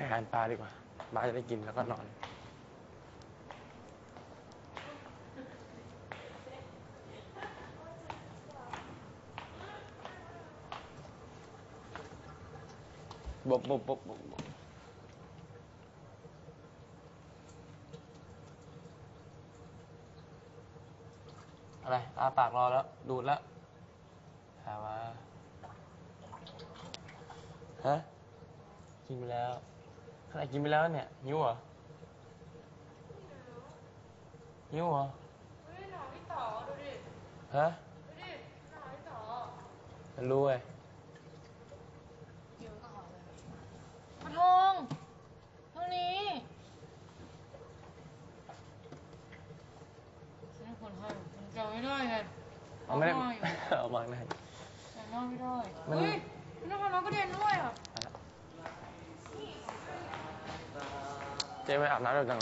ให้อาหารปลาดีกว่าปลาจะได้กินแล้วก็นอน บบบบบบบอะไรอาปากรอแล้ว ดูดแล้วถามว่าฮะกินไปแล้ว ขนาดกินไปแล้วเนี่ยหิวเหรอหิวเหรอเฮ้ยหนอนพี่ต่อดูดิฮะดูดิหนอนพี่ต่อมันรู้เว้ยเดี๋ยวก็หอเลยมาทองทางนี้ฉันคนให้มันจำไม่ได้ไงเอาไม่ได้หน้าอยู่เอาบางได้จำหน้าไม่ได้มัน เฮ้ยพี่น้องน้องก็เด่นด้วย 姐妹俩拿着灯